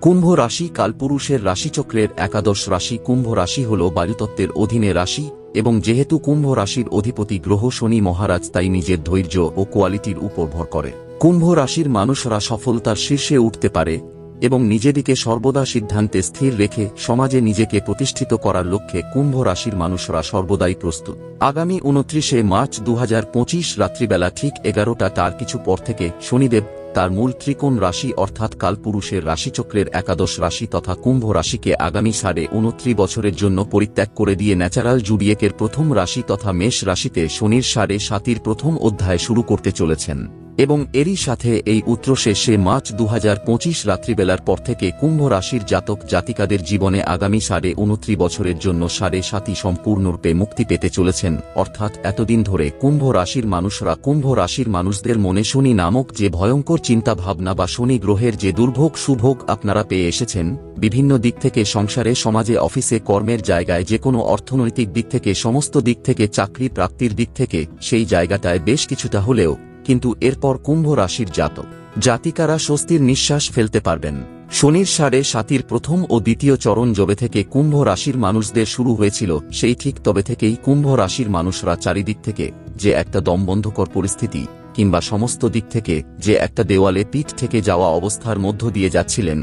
কুম্ভ রাশি কালপুরুষের রাশিচক্রের একাদশ রাশি। কুম্ভ রাশি হল বায়ুতত্ত্বের অধীনে রাশি এবং যেহেতু কুম্ভ রাশির অধিপতি গ্রহ শনি মহারাজ তাই নিজের ধৈর্য ও কোয়ালিটির উপর ভর করে। কুম্ভ রাশির মানুষরা সফলতার শীর্ষে উঠতে পারে এবং নিজেদিকে সর্বদা সিদ্ধান্তে স্থির রেখে সমাজে নিজেকে প্রতিষ্ঠিত করার লক্ষ্যে কুম্ভ রাশির মানুষরা সর্বদাই প্রস্তুত। আগামী উনত্রিশে মার্চ দু হাজার পঁচিশ রাত্রিবেলা ঠিক এগারোটা তার কিছু পর থেকে শনিদেব তার মূল ত্রিকোণ রাশি অর্থাৎ কালপুরুষের রাশিচক্রের একাদশ রাশি তথা কুম্ভ রাশিকে আগামী সাড়ে উনত্রিশ বছরের জন্য পরিত্যাগ করে দিয়ে ন্যাচারাল জুডিয়েকের প্রথম রাশি তথা মেষ রাশিতে শনির সাড়ে সাতির প্রথম অধ্যায় শুরু করতে চলেছেন। এবং এরই সাথে এই উত্তরশেষে মার্চ দু হাজার পঁচিশ রাত্রিবেলার পর থেকে কুম্ভ রাশির জাতক জাতিকাদের জীবনে আগামী সাড়ে উনত্রিশ বছরের জন্য সাড়ে সাতি সম্পূর্ণরূপে মুক্তি পেতে চলেছেন। অর্থাৎ এতদিন ধরে কুম্ভ রাশির মানুষরা কুম্ভ রাশির মানুষদের মনে শনি নামক যে ভয়ঙ্কর চিন্তা ভাবনা বা শনি গ্রহের যে দুর্ভোগ সুভোগ আপনারা পেয়ে এসেছেন, বিভিন্ন দিক থেকে সংসারে, সমাজে, অফিসে, কর্মের জায়গায় যে কোনো অর্থনৈতিক দিক থেকে, সমস্ত দিক থেকে, চাকরি প্রাপ্তির দিক থেকে সেই জায়গাটায় বেশ কিছুটা হলেও কিন্তু এরপর কুম্ভ রাশির জাতক। জাতিকারা স্বস্তির নিঃশ্বাস ফেলতে পারবেন। শনির সাড়ে সাতির প্রথম ও দ্বিতীয় চরণ জবে থেকে কুম্ভ রাশির মানুষদের শুরু হয়েছিল, সেই ঠিক তবে থেকেই কুম্ভ রাশির মানুষরা চারিদিক থেকে যে একটা দমবন্ধকর পরিস্থিতি কিংবা সমস্ত দিক থেকে যে একটা দেওয়ালে পিঠ থেকে যাওয়া অবস্থার মধ্য দিয়ে যাচ্ছিলেন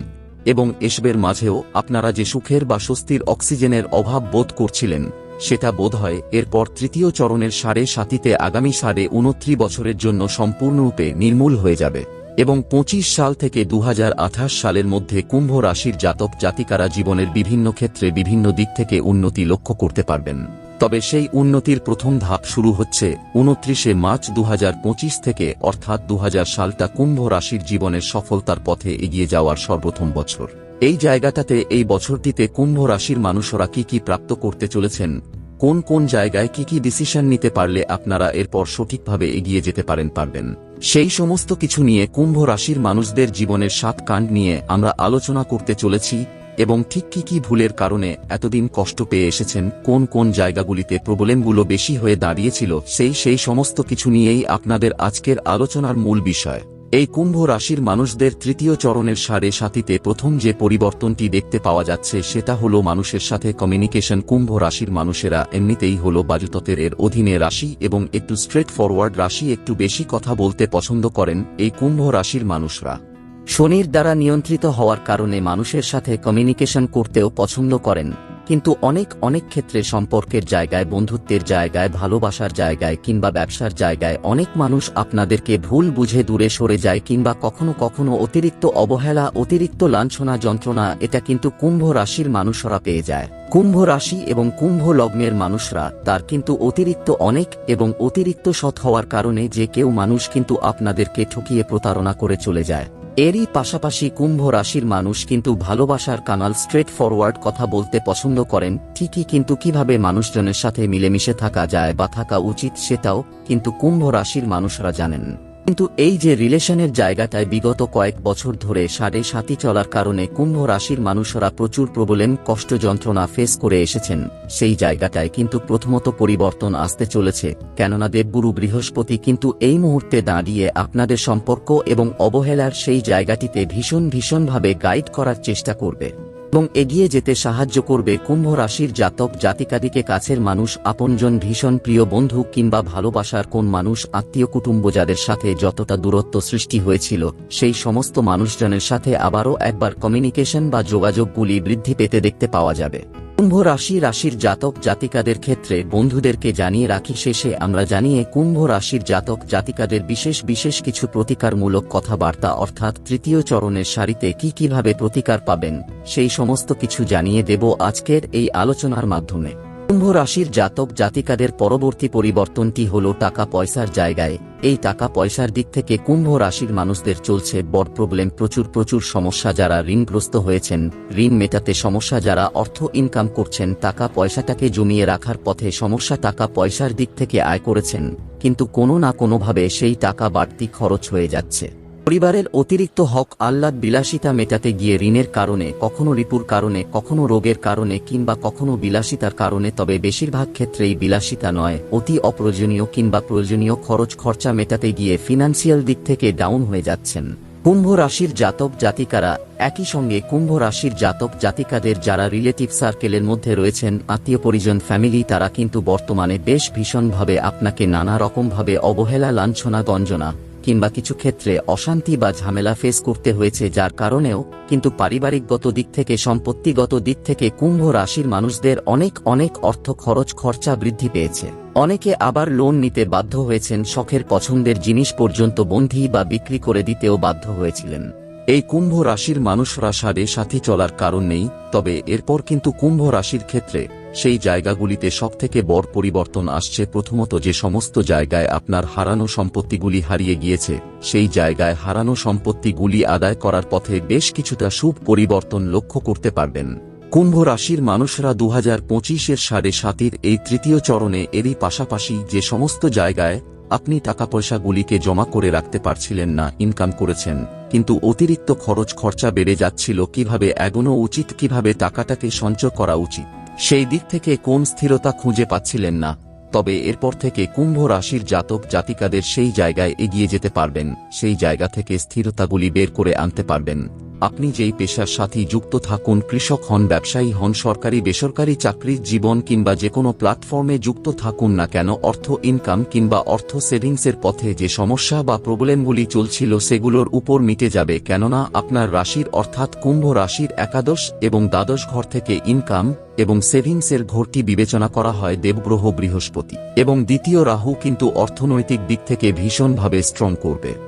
এবং এসবের মাঝেও আপনারা যে সুখের বা স্বস্তির অক্সিজেনের অভাব বোধ করছিলেন সেটা বোধ হয় এরপর তৃতীয় চরণের সাড়ে সাতিতে আগামী সাড়ে উনত্রিশ বছরের জন্য সম্পূর্ণরূপে নির্মূল হয়ে যাবে এবং পঁচিশ সাল থেকে দুহাজার আঠাশ সালের মধ্যে কুম্ভ রাশির জাতক জাতিকারা জীবনের বিভিন্ন ক্ষেত্রে বিভিন্ন দিক থেকে উন্নতি লক্ষ্য করতে পারবেন। তবে সেই উন্নতির প্রথম ধাপ শুরু হচ্ছে উনত্রিশে মার্চ দুহাজার পঁচিশ থেকে, অর্থাৎ দু সালটা কুম্ভ রাশির জীবনের সফলতার পথে এগিয়ে যাওয়ার সর্বপ্রথম বছর। এই জায়গাটাতে এই বছরটিতে কুম্ভ রাশির মানুষরা কি কি প্রাপ্ত করতে চলেছেন? কোন কোন জায়গায় কি কি ডিসিশন নিতে পারলে আপনারা এরপর সঠিকভাবে এগিয়ে যেতে পারেন পারবেন? সেই সমস্ত কিছু নিয়ে কুম্ভ রাশির মানুষদের জীবনের সাত কাণ্ড নিয়ে আমরা আলোচনা করতে চলেছি এবং ঠিক কি কি ভুলের কারণে এতদিন কষ্ট পেয়ে এসেছেন, কোন কোন জায়গাগুলিতে প্রবলেমগুলো বেশি হয়ে দাঁড়িয়েছিল, সেই সেই সমস্ত কিছু নিয়েই আপনাদের আজকের আলোচনার মূল বিষয়। এই কুম্ভ রাশির মানুষদের তৃতীয় চরণের সাড়ে সাতিতে প্রথম যে পরিবর্তনটি দেখতে পাওয়া যাচ্ছে সেটা হলো মানুষের সাথে কমিউনিকেশন কুম্ভ রাশির মানুষেরা এমনিতেই হলো বাজুততের এর অধীনে রাশি এবং একটু স্ট্রেট ফরওয়ার্ড রাশি একটু বেশি কথা বলতে পছন্দ করেন এই কুম্ভ রাশির মানুষরা। শনির দ্বারা নিয়ন্ত্রিত হওয়ার কারণে মানুষের সাথে কমিউনিকেশন করতেও পছন্দ করেন। কিন্তু অনেক অনেক ক্ষেত্রে সম্পর্কের জায়গায়, বন্ধুত্বের জায়গায়, ভালোবাসার জায়গায় কিংবা ব্যবসার জায়গায় অনেক মানুষ আপনাদেরকে ভুল বুঝে দূরে সরে যায় কিংবা কখনো কখনো অতিরিক্ত অবহেলা, অতিরিক্ত লাঞ্ছনা, যন্ত্রণা, এটা কিন্তু কুম্ভ রাশির মানুষরা পেয়ে যায়। কুম্ভ রাশি এবং কুম্ভ লগ্নের মানুষরা, তার কিন্তু অতিরিক্ত অনেক এবং অতিরিক্ত সৎ হওয়ার কারণে যে কেউ মানুষ কিন্তু আপনাদেরকে ঠকিয়ে প্রতারণা করে চলে যায়। এরই পাশাপাশি কুম্ভ রাশির মানুষ কিন্তু ভালোবাসার কানাল স্ট্রেট ফরওয়ার্ড কথা বলতে পছন্দ করেন, ঠিকই কিন্তু কীভাবে মানুষজনের সাথে মিলেমিশে থাকা যায় বা থাকা উচিত সেটাও কিন্তু কুম্ভ রাশির মানুষরা জানেন। কিন্তু এই যে রিলেশনের জায়গাটায় বিগত কয়েক বছর ধরে সাড়ে সাতি চলার কারণে কুম্ভ রাশির মানুষরা প্রচুর প্রবলেম, কষ্ট যন্ত্রণা ফেস করে এসেছেন, সেই জায়গাটায় কিন্তু প্রথমত পরিবর্তন আসতে চলেছে। কেননা দেবগুরু বৃহস্পতি কিন্তু এই মুহূর্তে দাঁড়িয়ে আপনাদের সম্পর্ক এবং অবহেলার সেই জায়গাটিতে ভীষণ ভীষণভাবে গাইড করার চেষ্টা করবে। এবং এগিয়ে যেতে সাহায্য করবে কুম্ভ রাশির জাতক জাতিকাদিকে কাছের মানুষ, আপনজন ভীষণ প্রিয় বন্ধু কিংবা ভালোবাসার কোন মানুষ, আত্মীয় কুটুম্ব যাদের সাথে যতটা দূরত্ব সৃষ্টি হয়েছিল, সেই সমস্ত মানুষজনের সাথে আবারও একবার কমিউনিকেশন বা যোগাযোগগুলি বৃদ্ধি পেতে দেখতে পাওয়া যাবে। কুম্ভ রাশি রাশির জাতক জাতিকাদের ক্ষেত্রে বন্ধুদেরকে জানিয়ে রাখি শেষে আমরা জানিয়ে কুম্ভ রাশির জাতক জাতিকাদের বিশেষ বিশেষ কিছু প্রতিকারমূলক কথাবার্তা অর্থাৎ তৃতীয় চরণের সারিতে কি কীভাবে প্রতিকার পাবেন, সেই সমস্ত কিছু জানিয়ে দেব আজকের এই আলোচনার মাধ্যমে। কুম্ভ রাশির জাতক জাতিকাদের পরবর্তী পরিবর্তনটি হল টাকা পয়সার জায়গায়। এই টাকা পয়সার দিক থেকে কুম্ভ রাশির মানুষদের চলছে বড় প্রবলেম প্রচুর প্রচুর সমস্যা যারা ঋণগ্রস্ত হয়েছেন। ঋণ মেটাতে সমস্যা যারা অর্থ ইনকাম করছেন, টাকা পয়সাটাকে জমিয়ে রাখার পথে সমস্যা টাকা পয়সার দিক থেকে আয় করেছেন। কিন্তু কোনো না কোনোভাবে সেই টাকা বাড়তি খরচ হয়ে যাচ্ছে। পরিবারের অতিরিক্ত হক আহ্লাদ বিলাসিতা মেটাতে গিয়ে ঋণের কারণে, কখনো রিপুর কারণে, কখনো রোগের কারণে কিংবা কখনো বিলাসিতার কারণে, তবে বেশিরভাগ ক্ষেত্রেই বিলাসিতা নয়, অতি অপ্রয়োজনীয় কিংবা প্রয়োজনীয় খরচ খরচা মেটাতে গিয়ে ফিনান্সিয়াল দিক থেকে ডাউন হয়ে যাচ্ছেন। কুম্ভ রাশির জাতক জাতিকারা, একই সঙ্গে কুম্ভ রাশির জাতক জাতিকাদের যারা রিলেটিভ সার্কেলের মধ্যে রয়েছেন, আত্মীয় পরিজন ফ্যামিলি তারা কিন্তু বর্তমানে বেশ ভীষণভাবে আপনাকে নানা রকমভাবে অবহেলা, লাঞ্ছনা, গঞ্জনা কিংবা কিছু ক্ষেত্রে অশান্তি বা ঝামেলা ফেস করতে হয়েছে যার কারণেও কিন্তু পারিবারিকগত দিক থেকে, সম্পত্তিগত দিক থেকে কুম্ভ রাশির মানুষদের অনেক অনেক অর্থ খরচ, খরচা বৃদ্ধি পেয়েছে। অনেকে আবার লোন নিতে বাধ্য হয়েছেন, শখের পছন্দের জিনিস পর্যন্ত বন্ধি বা বিক্রি করে দিতেও বাধ্য হয়েছিলেন। এই কুম্ভ রাশির মানুষরা সাড়ে সাথী চলার কারণ নেই, তবে এরপর কিন্তু কুম্ভ রাশির ক্ষেত্রে সেই জায়গাগুলিতে সবথেকে বড় পরিবর্তন আসছে। প্রথমত যে সমস্ত জায়গায় আপনার হারানো সম্পত্তিগুলি হারিয়ে গিয়েছে, সেই জায়গায় হারানো সম্পত্তিগুলি আদায় করার পথে বেশ কিছুটা শুভ পরিবর্তন লক্ষ্য করতে পারবেন। কুম্ভ রাশির মানুষরা দু হাজার পঁচিশের সাড়ে সাতির এই তৃতীয় চরণে এরই পাশাপাশি যে সমস্ত জায়গায় আপনি টাকা পয়সাগুলিকে জমা করে রাখতে পারছিলেন না ইনকাম করেছেন, কিন্তু অতিরিক্ত খরচ খরচা বেড়ে যাচ্ছিল। কীভাবে এগোনো উচিত, কীভাবে টাকাটাকে সঞ্চয় করা উচিত? সেই দিক থেকে কোন স্থিরতা খুঁজে পাচ্ছিলেন না, তবে এরপর থেকে কুম্ভ রাশির জাতক জাতিকাদের সেই জায়গায় এগিয়ে যেতে পারবেন, সেই জায়গা থেকে স্থিরতাগুলি বের করে আনতে পারবেন। আপনি যেই পেশার সাথে যুক্ত থাকুন, কৃষক হন, ব্যবসায়ী হন, সরকারি, বেসরকারি চাকরির জীবন কিংবা যে কোনো প্ল্যাটফর্মে যুক্ত থাকুন না কেন, অর্থ ইনকাম কিংবা অর্থ সেভিংসের পথে যে সমস্যা বা প্রবলেমগুলি চলছিল সেগুলোর উপর মিটে যাবে, কেননা আপনার রাশির অর্থাৎ কুম্ভ রাশির একাদশ এবং দ্বাদশ ঘর থেকে ইনকাম এবং সেভিংসের ঘরটি বিবেচনা করা হয় দেবগ্রহ বৃহস্পতি এবং দ্বিতীয় রাহু কিন্তু অর্থনৈতিক দিক থেকে ভীষণভাবে স্ট্রং করবে।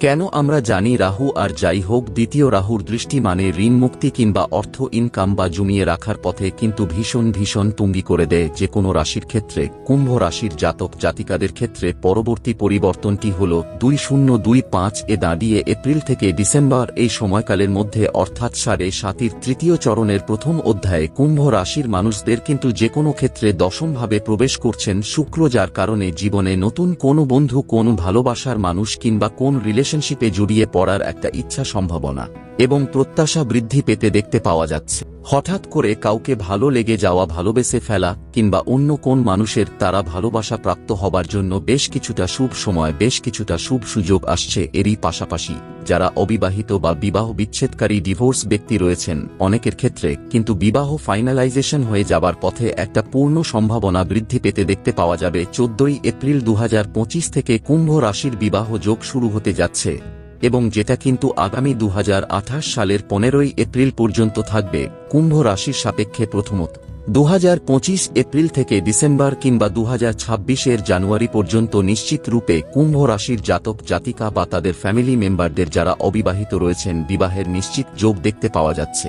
কেন আমরা জানি রাহু আর যাই হোক দ্বিতীয় রাহুর দৃষ্টি মানে ঋণ মুক্তি কিংবা অর্থ ইনকাম বা জমিয়ে রাখার পথে কিন্তু ভীষণ ভীষণ তুঙ্গি করে দেয় যে কোনো রাশির ক্ষেত্রে, কুম্ভ রাশির জাতক জাতিকাদের ক্ষেত্রে পরবর্তী পরিবর্তনটি হল দুই শূন্য দুই পাঁচ এ দাঁড়িয়ে এপ্রিল থেকে ডিসেম্বর এই সময়কালের মধ্যে অর্থাৎ সাড়ে সাতির তৃতীয় চরণের প্রথম অধ্যায়ে কুম্ভ রাশির মানুষদের কিন্তু যে কোনো ক্ষেত্রে দশমভাবে প্রবেশ করছেন শুক্র যার কারণে জীবনে নতুন কোনো বন্ধু, কোন ভালোবাসার মানুষ কিংবা কোন রিলেশনশিপে জড়িয়ে পড়ার একটা ইচ্ছা সম্ভাবনা এবং প্রত্যাশা বৃদ্ধি পেতে দেখতে পাওয়া যাচ্ছে। হঠাৎ করে কাউকে ভালো লেগে যাওয়া ভালোবেসে ফেলা কিংবা অন্য কোন মানুষের তারা ভালোবাসা প্রাপ্ত হবার জন্য বেশ কিছুটা শুভ সময়, বেশ কিছুটা শুভ সুযোগ আসছে এরই পাশাপাশি, যারা অবিবাহিত বা বিবাহ বিচ্ছেদকারী ডিভোর্স ব্যক্তি রয়েছেন অনেকের ক্ষেত্রে, কিন্তু বিবাহ ফাইনালাইজেশন হয়ে যাবার পথে একটা পূর্ণ সম্ভাবনা বৃদ্ধি পেতে দেখতে পাওয়া যাবে। চোদ্দই এপ্রিল দু হাজার পঁচিশ থেকে কুম্ভ রাশির বিবাহ যোগ শুরু হতে যাচ্ছে। এবং যেটা কিন্তু আগামী দুহাজার আঠাশ সালের পনেরোই এপ্রিল পর্যন্ত থাকবে, কুম্ভ রাশির সাপেক্ষে প্রথমত। দু হাজার পঁচিশ এপ্রিল থেকে ডিসেম্বর কিংবা দু এর জানুয়ারি পর্যন্ত নিশ্চিত রূপে কুম্ভ রাশির জাতক, জাতিকা বা তাদের ফ্যামিলি মেম্বারদের যারা অবিবাহিত রয়েছেন, বিবাহের নিশ্চিত যোগ দেখতে পাওয়া যাচ্ছে।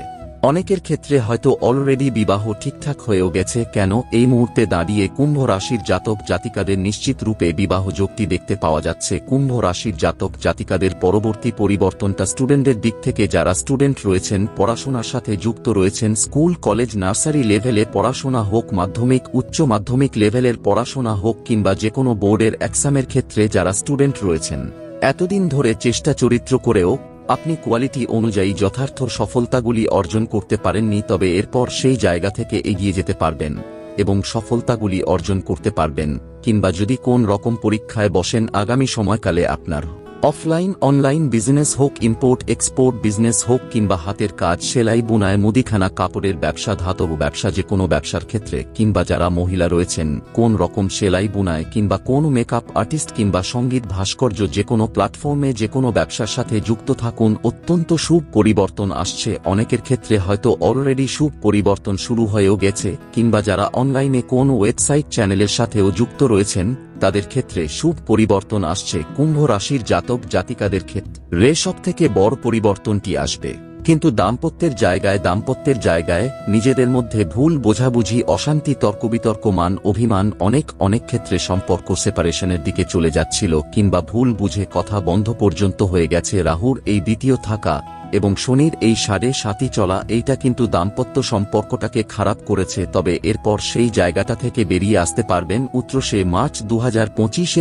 অনেকের ক্ষেত্রে হয়তো অলরেডি বিবাহ ঠিকঠাক হয়েও গেছে, কেন এই মুহূর্তে দাঁড়িয়ে কুম্ভ রাশির জাতক জাতিকাদের নিশ্চিত রূপে বিবাহ যোগটি দেখতে পাওয়া যাচ্ছে। কুম্ভ রাশির জাতক জাতিকাদের পরবর্তী পরিবর্তনটা স্টুডেন্টদের দিক থেকে যারা স্টুডেন্ট রয়েছেন, পড়াশোনার সাথে যুক্ত রয়েছেন, স্কুল, কলেজ, নার্সারি লেভেলে পড়াশোনা হোক মাধ্যমিক, উচ্চ মাধ্যমিক লেভেলের পড়াশোনা হোক কিংবা যে কোনো বোর্ডের এক্সামের ক্ষেত্রে যারা স্টুডেন্ট রয়েছেন। এতদিন ধরে চেষ্টা চরিত্র করেও আপনি কোয়ালিটি অনুযায়ী যথার্থ সফলতাগুলি অর্জন করতে পারেননি, তবে এরপর সেই জায়গা থেকে এগিয়ে যেতে পারবেন এবং সফলতাগুলি অর্জন করতে পারবেন, কিংবা যদি কোন রকম পরীক্ষায় বসেন, আগামী সময়কালে আপনার অফলাইন, অনলাইন বিজনেস হোক, ইম্পোর্ট, এক্সপোর্ট বিজনেস হোক, কিংবা হাতের কাজ, সেলাই বুনায় মুদিখানা, কাপড়ের ব্যবসা, ধাতব ব্যবসা, যে কোনো ব্যবসার ক্ষেত্রে, কিংবা যারা মহিলা রয়েছেন, কোন রকম সেলাই বুনায় কিংবা কোন মেকআপ আর্টিস্ট কিংবা সংগীত ভাস্কর্য, যে কোনো প্ল্যাটফর্মে যে কোনো ব্যবসার সাথে যুক্ত থাকুন, অত্যন্ত শুভ পরিবর্তন আসছে। অনেকের ক্ষেত্রে হয়তো অলরেডি শুভ পরিবর্তন শুরু হয়েও গেছে, কিংবা যারা অনলাইনে কোন ওয়েবসাইট চ্যানেলের সাথেও যুক্ত রয়েছেন তাদের ক্ষেত্রে শুভ পরিবর্তন আসছে। কুম্ভ রাশির জাতক জাতিকাদের ক্ষেত্রে সব থেকে বড় পরিবর্তনটি আসবে। কিন্তু দাম্পত্যের জায়গায় দাম্পত্যের জায়গায় নিজেদের মধ্যে ভুল বোঝাবুঝি, অশান্তি তর্কবিতর্ক মান অভিমান অনেক অনেক ক্ষেত্রে সম্পর্ক সেপারেশনের দিকে চলে যাচ্ছিল কিংবা ভুল বুঝে কথা বন্ধ পর্যন্ত হয়ে গেছে রাহুর এই দ্বিতীয় থাকা এবং শনির এই সাড়ে সাতি চলা, এইটা কিন্তু দাম্পত্য সম্পর্কটাকে খারাপ করেছে, তবে এরপর সেই জায়গাটা থেকে বেরিয়ে আসতে পারবেন উত্তরসে মার্চ দু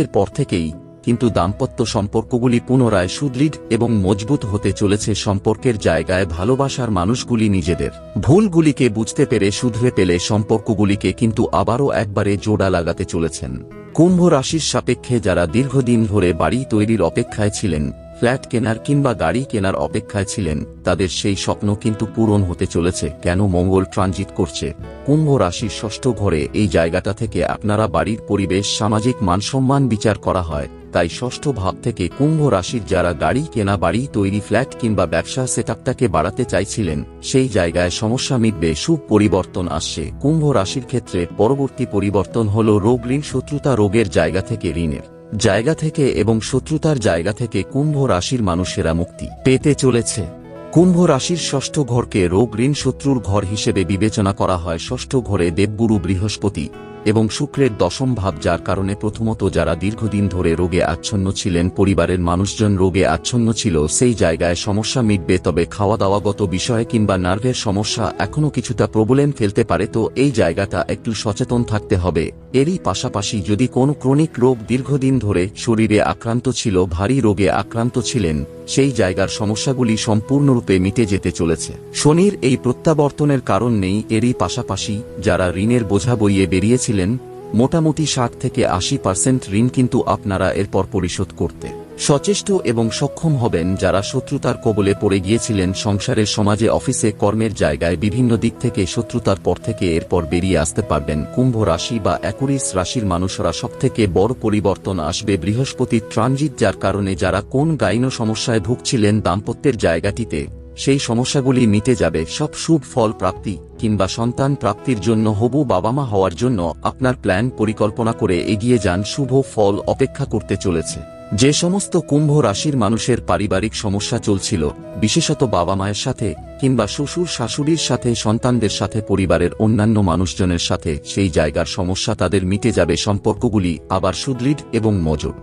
এর পর থেকেই। কিন্তু দাম্পত্য সম্পর্কগুলি পুনরায় সুদৃঢ় এবং মজবুত হতে চলেছে সম্পর্কের জায়গায় ভালোবাসার মানুষগুলি নিজেদের। ভুলগুলিকে বুঝতে পেরে শুধরে পেলে সম্পর্কগুলিকে কিন্তু আবারও একবারে জোড়া লাগাতে চলেছেন। কুম্ভ রাশির সাপেক্ষে যারা দীর্ঘদিন ধরে বাড়ি তৈরির অপেক্ষায় ছিলেন, ফ্ল্যাট কেনার কিংবা গাড়ি কেনার অপেক্ষায় ছিলেন, তাদের সেই স্বপ্ন কিন্তু পূরণ হতে চলেছে। কেন মঙ্গল ট্রানজিট করছে? কুম্ভ রাশির ষষ্ঠ ঘরে এই জায়গাটা থেকে আপনারা বাড়ির পরিবেশ, সামাজিক মানসম্মান বিচার করা হয়। তাই ষষ্ঠ ভাব থেকে কুম্ভ রাশির যারা গাড়ি কেনা, বাড়ি তৈরি, ফ্ল্যাট কিংবা ব্যবসা সেটআপটাকে বাড়াতে চাইছিলেন, সেই জায়গায় সমস্যা মিটবে, সুখ পরিবর্তন আসছে। কুম্ভ রাশির ক্ষেত্রে পরবর্তী পরিবর্তন হল রোগ ঋণ, শত্রুতা রোগের জায়গা থেকে ঋণের জায়গা থেকে এবং শত্রুতার জায়গা থেকে কুম্ভ রাশির মানুষেরা মুক্তি পেতে চলেছে। কুম্ভ রাশির ষষ্ঠ ঘরকে রোগ ঋণ, শত্রুর ঘর হিসেবে বিবেচনা করা হয়। ষষ্ঠ ঘরে দেবগুরু বৃহস্পতি এবং শুক্রের দশম ভাব যার কারণে প্রথমত যারা দীর্ঘদিন ধরে রোগে আচ্ছন্ন ছিলেন, পরিবারের মানুষজন রোগে আচ্ছন্ন ছিল, সেই জায়গায় সমস্যা মিটবে, তবে খাওয়া দাওয়াগত বিষয়ে কিংবা নার্ভের সমস্যা এখনও কিছুটা প্রবলেম ফেলতে পারে, তো এই জায়গাটা একটু সচেতন থাকতে হবে। এরই পাশাপাশি যদি কোনো ক্রনিক রোগ দীর্ঘদিন ধরে শরীরে আক্রান্ত ছিল, ভারী রোগে আক্রান্ত ছিলেন, সেই জায়গার সমস্যাগুলি সম্পূর্ণরূপে মিটে যেতে চলেছে। শনির এই প্রত্যাবর্তনের কারণ নেই, এরই পাশাপাশি যারা ঋণের বোঝা বইয়ে বেরিয়েছিলেন মোটামুটি ষাট থেকে আশি পার্সেন্ট ঋণ কিন্তু আপনারা এরপর পরিশোধ করতে সচেষ্ট এবং সক্ষম হবেন যারা শত্রুতার কবলে পড়ে গিয়েছিলেন সংসারের সমাজে, অফিসে, কর্মের জায়গায়, বিভিন্ন দিক থেকে শত্রুতার পর থেকে এরপর বেরিয়ে আসতে পারবেন। কুম্ভ রাশি বা অ্যাকুরিস রাশির মানুষরা সব থেকে বড় পরিবর্তন আসবে বৃহস্পতির ট্রানজিট, যার কারণে যারা কোন গাইন সমস্যায় ভুগছিলেন দাম্পত্যের জায়গাটিতে সেই সমস্যাগুলি মিটে যাবে। সব শুভ ফল প্রাপ্তি কিংবা সন্তান প্রাপ্তির জন্য হবু বাবা মা হওয়ার জন্য আপনার প্ল্যান পরিকল্পনা করে এগিয়ে যান শুভ ফল অপেক্ষা করতে চলেছে। যে সমস্ত কুম্ভ রাশির মানুষের পারিবারিক সমস্যা চলছিল, বিশেষত বাবা মায়ের সাথে কিংবা শ্বশুর শাশুড়ির সাথে, সন্তানদের সাথে, পরিবারের অন্যান্য মানুষজনের সাথে, সেই জায়গার সমস্যা তাদের মিটে যাবে। সম্পর্কগুলি আবার সুদৃঢ় এবং মজুর